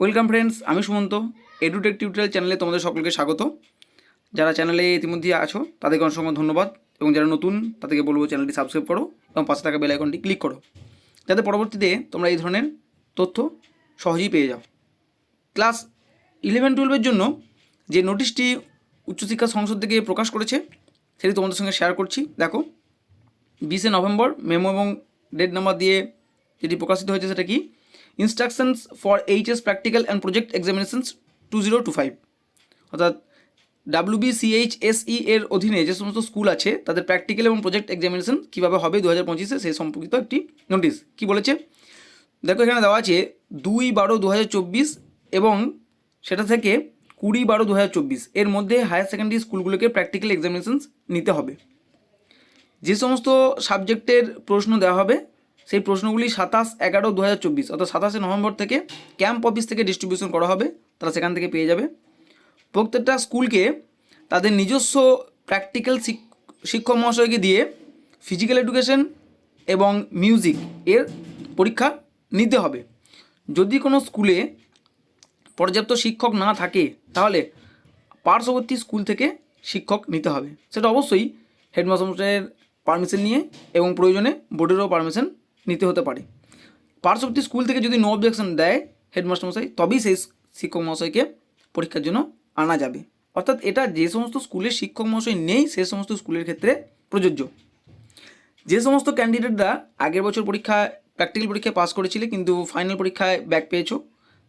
Welcome friends আমি Sumanta. Edtech tutorial চ্যানেলে তোমাদের সকলকে স্বাগত। যারা চ্যানেলে ইতিমধ্যে আছো, তাদেরকে অসংখ্য ধন্যবাদ। এবং যারা নতুন, তাদেরকে বলব চ্যানেলটি সাবস্ক্রাইব করো এবং পাশে থাকা বেল আইকনটি ক্লিক করো। যাতে পরবর্তীতে তোমরা এই ধরনের তথ্য সহজেই পেয়ে যাও। ক্লাস ইলেভেন টুয়েলভের জন্য যে নোটিশটি উচ্চশিক্ষা সংসদ থেকে প্রকাশ করেছে, সেটি তোমাদের সঙ্গে শেয়ার করছি। দেখো, বিশে নভেম্বর মেমো এবং ডেট নাম্বার দিয়ে যেটি প্রকাশিত হয়েছে সেটা কি? Instructions for HS practical and project examinations two zero two five অর্থাৎ ডাব্লিউবিসিএইচএসই এর অধীনে যে সমস্ত স্কুল আছে, তাদের প্র্যাকটিক্যাল এবং প্রজেক্ট এক্সামিনেশন কীভাবে হবে দু হাজার পঁচিশে, সেই সম্পর্কিত একটি নোটিশ কি বলেছে? দেখো, এখানে দেওয়া আছে দুই বারো দু হাজার চব্বিশ এবং সেটা থেকে কুড়ি বারো দু হাজার চব্বিশ। এর মধ্যে হায়ার সেকেন্ডারি স্কুলগুলোকে প্র্যাকটিক্যাল এক্সামিনেশনস নিতে হবে। যে সমস্ত সাবজেক্টের প্রশ্ন দেওয়া হবে সেই প্রশ্নগুলি সাতাশ এগারো দু হাজার চব্বিশ, অর্থাৎ সাতাশে নভেম্বর থেকে ক্যাম্প অফিস থেকে ডিস্ট্রিবিউশন করা হবে, তারা সেখান থেকে পেয়ে যাবে। প্রত্যেকটা স্কুলকে তাদের নিজস্ব প্র্যাকটিক্যাল শিক্ষক মহাশয়কে দিয়ে ফিজিক্যাল এডুকেশন এবং মিউজিক এর পরীক্ষা নিতে হবে। যদি কোনো স্কুলে পর্যাপ্ত শিক্ষক না থাকে, তাহলে পার্শ্ববর্তী স্কুল থেকে শিক্ষক নিতে হবে। সেটা অবশ্যই হেডমাস্টারের পারমিশন নিয়ে এবং প্রয়োজনে বোর্ডেরও পারমিশন নিতে হতে পারে। পার্শ্ববর্তী স্কুল থেকে যদি নো অবজেকশন দেয় হেডমাস্টার মশাই তবেই সেই শিক্ষক মহাশয়কে পরীক্ষার জন্য আনা যাবে। অর্থাৎ এটা যে সমস্ত স্কুলের শিক্ষক মহাশয় নেই, সে সমস্ত স্কুলের ক্ষেত্রে প্রযোজ্য। যে সমস্ত ক্যান্ডিডেটরা আগের বছর পরীক্ষায় প্র্যাকটিক্যাল পরীক্ষায় পাস করেছিলে, কিন্তু ফাইনাল পরীক্ষায় ব্যাক পেয়েছ,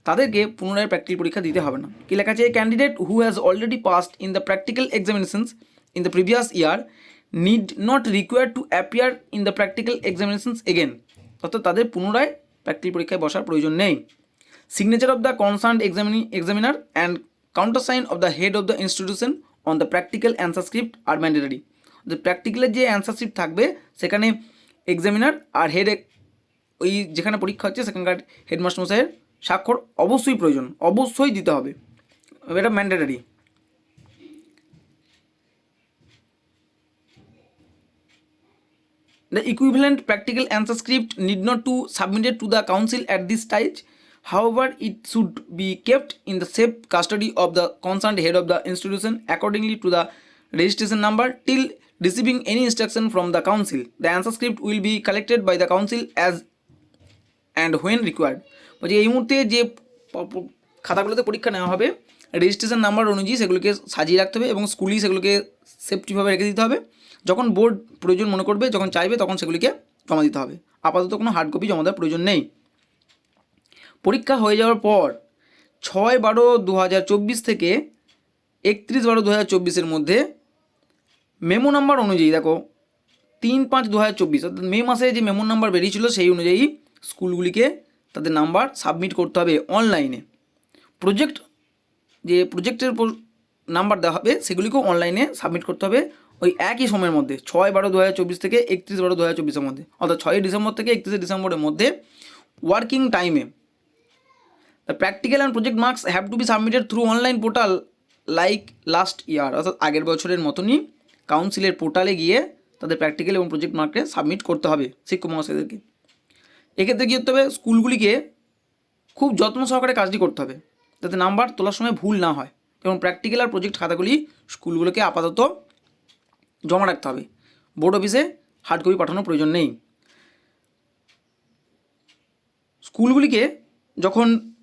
তাদেরকে পুনরায় প্র্যাকটিক্যাল পরীক্ষা দিতে হবে না। কি লেখা আছে? Candidate who has already passed in the practical examinations in the previous year need not require to appear in the practical examinations again অর্থাৎ তাদের পুনরায় প্র্যাকটিক্যাল পরীক্ষায় বসার প্রয়োজন নেই। Signature of the concern examinee examiner and counter sign of the head of the institution on the practical answer script are mandatory প্র্যাকটিক্যালের যে answer script থাকবে, সেখানে এক্সামিনার আর হেড ওই যেখানে পরীক্ষা হচ্ছে, সেখানকার হেডমাস্টার মশাইয়ের স্বাক্ষর অবশ্যই প্রয়োজন, অবশ্যই দিতে হবে। এটা mandatory The equivalent practical answer script need not to submitted to the council at this stage. However, it should be kept in the safe custody of the concerned head of the institution accordingly to the registration number till receiving any instruction from the council. The answer script will be collected by the council as and when required. বলছি এই মুহূর্তে যে খাতাগুলোতে পরীক্ষা নেওয়া হবে registration number অনুযায়ী সেগুলোকে সাজিয়ে রাখতে হবে এবং স্কুলেই সেগুলোকে সেফটিভাবে রেখে দিতে হবে। যখন বোর্ড প্রয়োজন মনে করবে, যখন চাইবে, তখন সেগুলিকে জমা দিতে হবে। আপাতত কোনো হার্ড কপি জমা দেওয়ার প্রয়োজন নেই। পরীক্ষা হয়ে যাওয়ার পর ছয় বারো দু থেকে একত্রিশ বারো দু হাজার মধ্যে মেমো নাম্বার অনুযায়ী, দেখো, তিন পাঁচ দু হাজার চব্বিশ, অর্থাৎ মে মাসে যে মেমো নাম্বার বেরিয়েছিল সেই অনুযায়ী স্কুলগুলিকে তাদের নাম্বার সাবমিট করতে হবে অনলাইনে প্রজেক্ট যে প্রজেক্টের নাম্বার দেওয়া হবে, সেগুলিকেও অনলাইনে সাবমিট করতে হবে ওই একই সময়ের মধ্যে, ছয় বারো দু থেকে একত্রিশ বারো দু হাজার মধ্যে। অর্থাৎ ছয়ই ডিসেম্বর থেকে একত্রিশে ডিসেম্বরের মধ্যে ওয়ার্কিং টাইমে the practical and project marks have to be submitted through online portal like last year অর্থাৎ আগের বছরের মতনই কাউন্সিলের পোর্টালে গিয়ে তাদের প্র্যাকটিক্যাল এবং প্রজেক্ট মার্কে সাবমিট করতে হবে শিক্ষক মহাশয়দেরকে। এক্ষেত্রে কী করতে হবে? স্কুলগুলিকে খুব যত্ন সহকারে কাজটি করতে হবে। যাতে নাম্বার তোলার সময় ভুল না হয়। এবং প্র্যাকটিক্যাল আর প্রজেক্ট খাতাগুলি স্কুলগুলোকে আপাতত জমা রাখতে হবে। বোর্ড অফিসে হার্ড কপি পাঠানোর প্রয়োজন নেই। স্কুলগুলিকে যখন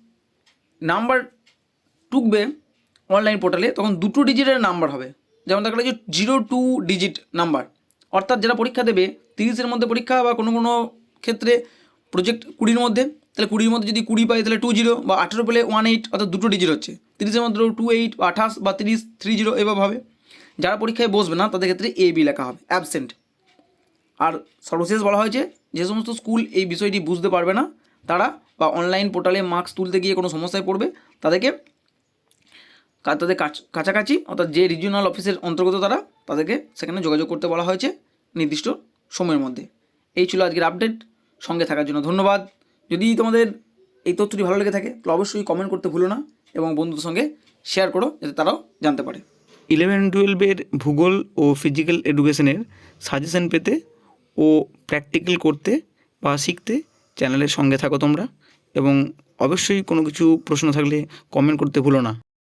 নাম্বার টুকবে অনলাইন পোর্টালে তখন দুটো ডিজিটের নাম্বার হবে। যেমন দেখা গেলো যে জিরো টু ডিজিট নাম্বার। অর্থাৎ যারা পরীক্ষা দেবে, তিরিশের মধ্যে পরীক্ষা বা কোনো কোনো ক্ষেত্রে প্রজেক্ট কুড়ির মধ্যে তাহলে কুড়ির মধ্যে যদি কুড়ি পাই, তাহলে টু জিরো বা আঠেরো পেলে ওয়ান এইট অর্থাৎ দুটো ডিজিট হচ্ছে। তিরিশের মধ্যে টু এইট বা আঠাশ বা তিরিশ থ্রি জিরো এভাবে হবে। যারা পরীক্ষায় বসবে না, তাদের ক্ষেত্রে এ বি লেখা হবে অ্যাবসেন্ট আর সর্বশেষ বলা হয়েছে, যে সমস্ত স্কুল এই বিষয়টি বুঝতে পারবে না, তারা বা অনলাইন পোর্টালে মার্কস তুলতে গিয়ে কোনো সমস্যায় পড়বে, তাদেরকে তাদের কাছ- কাছাকাছি, অর্থাৎ যে রিজিওনাল অফিসের অন্তর্গত তারা, তাদেরকে সেখানে যোগাযোগ করতে বলা হয়েছে নির্দিষ্ট সময়ের মধ্যে। এই ছিল আজকের আপডেট সঙ্গে থাকার জন্য ধন্যবাদ। যদি তোমাদের এই তথ্যটি ভালো লেগে থাকে, তাহলে অবশ্যই কমেন্ট করতে ভুলো না এবং বন্ধুদের সঙ্গে শেয়ার করো, যাতে তারাও জানতে পারে। ইলেভেন টুয়েলভের ভূগোল ও ফিজিক্যাল এডুকেশনের সাজেশন পেতে ও প্র্যাকটিক্যাল করতে বা শিখতে চ্যানেলের সঙ্গে থাকো তোমরা এবং অবশ্যই কোনো কিছু প্রশ্ন থাকলে কমেন্ট করতে ভুলো না।